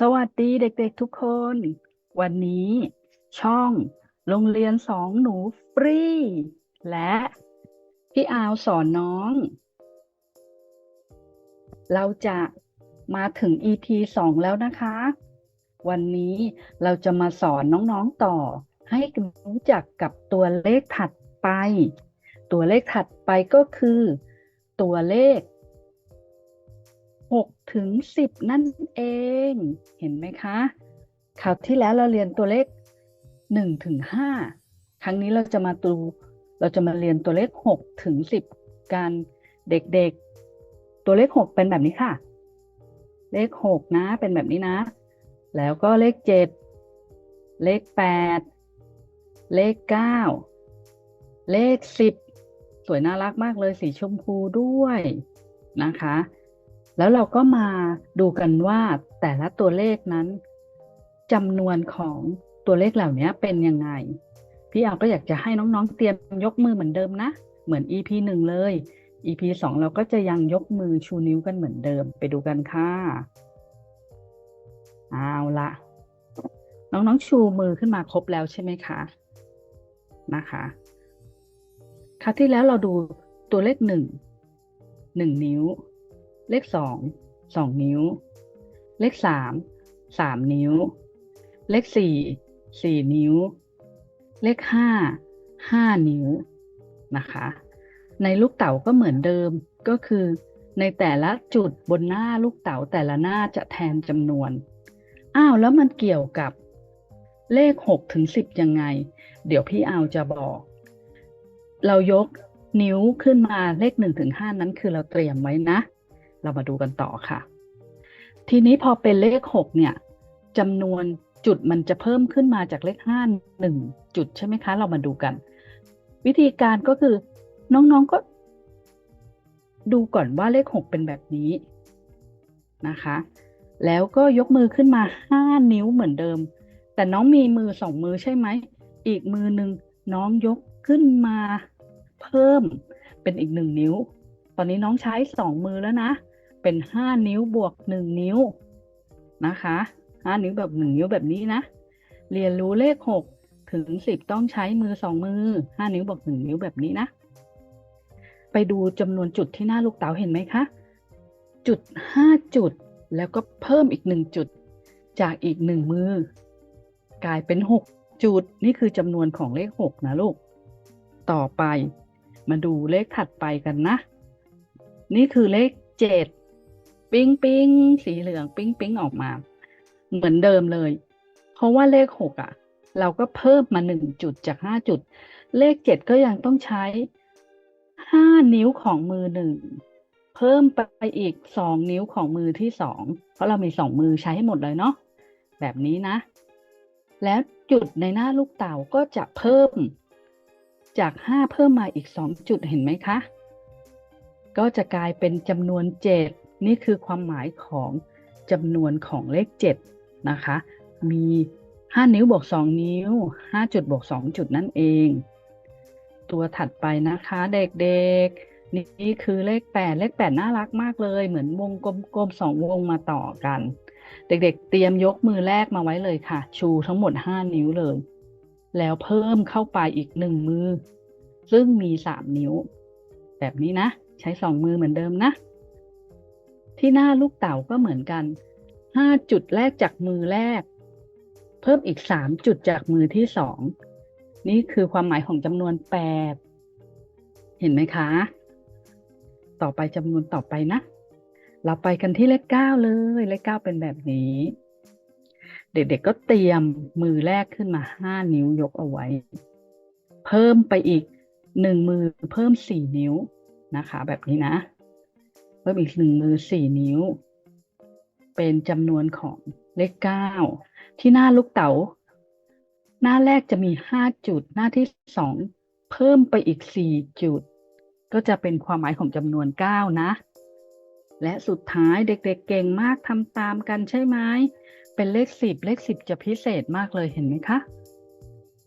สวัสดีเด็กๆทุกคน วันนี้ช่องโรงเรียนสองหนูฟรี และพี่อาวสอนน้อง เราจะมาถึง EP สองแล้วนะคะ วันนี้เราจะมาสอนน้องๆต่อ ให้รู้จักกับตัวเลขถัดไป ตัวเลขถัดไปก็คือ ตัวเลข 6 ถึง 10 นั่นเอง เห็นไหมคะคราวที่แล้วเราเรียนตัวเลข1ถึง5ครั้งนี้เราจะมาดูเราจะมาเรียนตัวเลข6ถึง10กันเด็กๆ ตัวเลข 6 เป็นแบบนี้ค่ะ เลข 6 นะเป็นแบบนี้นะ แล้วก็เลข 7 เลข 8 เลข 9 เลข 10 สวยน่ารักมากเลยสีชมพูด้วยนะคะ แล้วเราก็มาดูกันว่าแต่ละตัวเลขนั้นจำนวนของตัวเลขเหล่านี้เป็นยังไง พี่เอาก็อยากจะให้น้องๆเตรียมยกมือเหมือนเดิมนะ เหมือน EP หนึ่งเลย EP สองเราก็จะยังยกมือชูนิ้วกันเหมือนเดิมไปดูกันค่ะเอาละน้องๆชูมือขึ้นมาครบแล้วใช่ไหมคะนะคะคราวที่แล้วเราดูตัวเลขหนึ่งหนึ่งนิ้ว เลขสองสองนิ้ว เลขสามสามนิ้ว เลขสี่สี่นิ้ว เลขห้าห้านิ้วนะคะ ในลูกเต๋าก็เหมือนเดิมก็คือในแต่ละจุดบนหน้าลูกเต๋าแต่ละหน้าจะแทนจำนวน อ้าวแล้วมันเกี่ยวกับเลขหกถึงสิบยังไง เดี๋ยวพี่เอาจะบอก เรายกนิ้วขึ้นมาเลขหนึ่งถึงห้านั้นคือเราเตรียมไว้นะ เรามาดูกันต่อค่ะ ทีนี้พอเป็นเลขหกเนี่ยจำนวนจุดมันจะเพิ่มขึ้นมาจากเลขห้าหนึ่งจุดใช่ไหมคะ เรามาดูกัน วิธีการก็คือน้องๆก็ ดูก่อนว่าเลขหกเป็นแบบนี้นะคะ แล้วก็ยกมือขึ้นมาห้านิ้วเหมือนเดิม แต่น้องมีมือสองมือใช่ไหม อีกมือหนึ่งน้องยกขึ้นมาเพิ่มเป็นอีกหนึ่งนิ้ว ตอนนี้น้องใช้สองมือแล้วนะ เป็นห้านิ้วบวกหนึ่งนิ้วนะคะห้านิ้วแบบหนึ่งนิ้วแบบนี้นะ เรียนรู้เลขหกถึงสิบต้องใช้มือสองมือห้านิ้วบวกหนึ่งนิ้วแบบนี้นะ ไปดูจำนวนจุดที่หน้าลูกเต๋าเห็นไหมคะ จุดห้าจุดแล้วก็เพิ่มอีกหนึ่งจุดจากอีกหนึ่งมือ กลายเป็นหกจุด นี่คือจำนวนของเลขหกนะลูก ต่อไปมาดูเลขถัดไปกันนะ นี่คือเลขเจ็ด ปิ้งปิ้งสีเหลืองปิ้งปิ้งออกมา เหมือนเดิมเลย เพราะว่าเลขหกอะ เราก็เพิ่มมาหนึ่งจุดจากห้าจุด เลขเจ็ดก็ยังต้องใช้ห้านิ้วของมือหนึ่งเพิ่มไปอีกสองนิ้วของมือที่สองเพราะเรามีสองมือใช้ให้หมดเลยเนาะแบบนี้นะ แล้วจุดในหน้าลูกเต่าก็จะเพิ่มจากห้าเพิ่มมาอีกสองจุดเห็นไหมคะ ก็จะกลายเป็นจำนวนเจ็ด นี่คือความหมายของจำนวนของเลขเจ็ดนะคะ มีห้านิ้วบวกสองนิ้วห้าจุดบวกสองจุดนั่นเอง ตัวถัดไปนะคะเด็กๆ นี่คือเลขแปดเลขแปดน่ารักมากเลย เหมือนวงกลมๆสองวงมาต่อกัน เด็กๆ เตรียมยกมือแรกมาไว้เลยค่ะ ชูทั้งหมดห้านิ้วเลย แล้วเพิ่มเข้าไปอีกหนึ่งมือ ซึ่งมีสามนิ้ว แบบนี้นะ ใช้สองมือเหมือนเดิมนะ ที่หน้าลูกเต๋าก็เหมือนกันห้าจุดแรกจากมือแรก เพิ่มอีกสามจุดจากมือที่สองนี่คือความหมายของจำนวนแปดเห็นไหมคะ ต่อไปจำนวนต่อไปนะ เราไปกันที่เลขเก้าเลย เลขเก้าเป็นแบบนี้ เด็กๆก็เตรียมมือแรกขึ้นมาห้านิ้วยกเอาไว้ เพิ่มไปอีกหนึ่งมือเพิ่มสี่นิ้วนะคะ แบบนี้นะ เพิ่มอีกหนึ่งมือสี่นิ้ว เป็นจำนวนของเลขเก้าที่หน้าลูกเต๋า หน้าแรกจะมีห้าจุด หน้าที่สองเพิ่มไปอีกสี่จุด ก็จะเป็นความหมายของจำนวนเก้านะ และสุดท้ายเด็กๆเเก่งมากทำตามกันใช่ไหมเป็นเลขสิบเลขสิบจะพิเศษมากเลยเห็นไหมคะ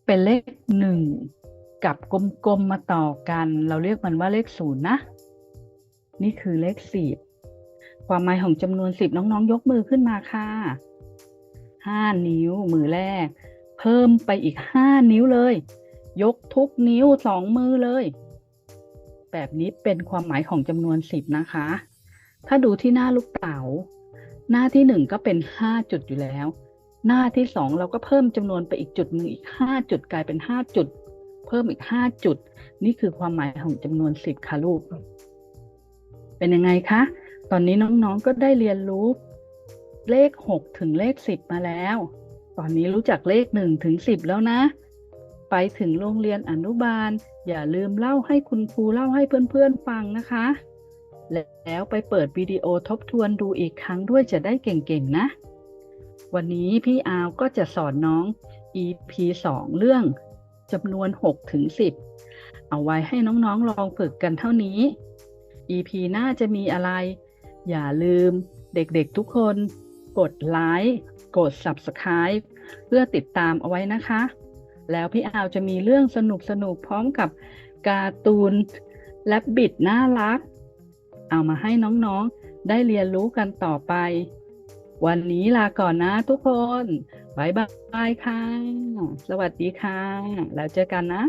เป็นเลขหนึ่งกับกลมๆมาต่อกัน เราเรียกมันว่าเลขศูนย์นะ นี่คือเลขสิบความหมายของจำนวนสิบน้องๆ ยกมือขึ้นมาค่ะห้านิ้วมือแรก เพิ่มไปอีกห้านิ้วเลย ยกทุกนิ้วสองมือเลย แบบนี้เป็นความหมายของจำนวนสิบนะคะ ถ้าดูที่หน้าลูกเต๋าหน้าที่หนึ่งก็เป็นห้าจุดอยู่แล้ว หน้าที่สองเราก็เพิ่มจำนวนไปอีกจุดหนึ่งอีกห้าจุดกลายเป็นห้าจุด เพิ่มอีกห้าจุด นี่คือความหมายของจำนวนสิบค่ะลูก เป็นยังไงคะ ตอนนี้น้องๆก็ได้เรียนรู้เลขหกถึงเลขสิบมาแล้ว ตอนนี้รู้จักเลขหนึ่งถึงสิบแล้วนะ ไปถึงโรงเรียนอนุบาล อย่าลืมเล่าให้คุณครูเล่าให้เพื่อนๆฟังนะคะ แล้วไปเปิดวิดีโอทบทวนดูอีกครั้งด้วยจะได้เก่งๆนะ วันนี้พี่อาวก็จะสอนน้อง EP 2 เรื่องจำนวน 6 ถึง 10 เอาไว้ให้น้องๆลองฝึกกันเท่านี้ EP หน้าจะมีอะไร อย่าลืมเด็กๆทุกคนกดไลค์กด Subscribe เพื่อติดตามเอาไว้นะคะ แล้วพี่อาวจะมีเรื่องสนุกๆพร้อมกับการ์ตูนและบิดน่ารัก เอามาให้น้องๆได้เรียนรู้กันต่อไป วันนี้ลาก่อนนะทุกคนบายบายค่ะ สวัสดีค่ะ แล้วเจอกันนะ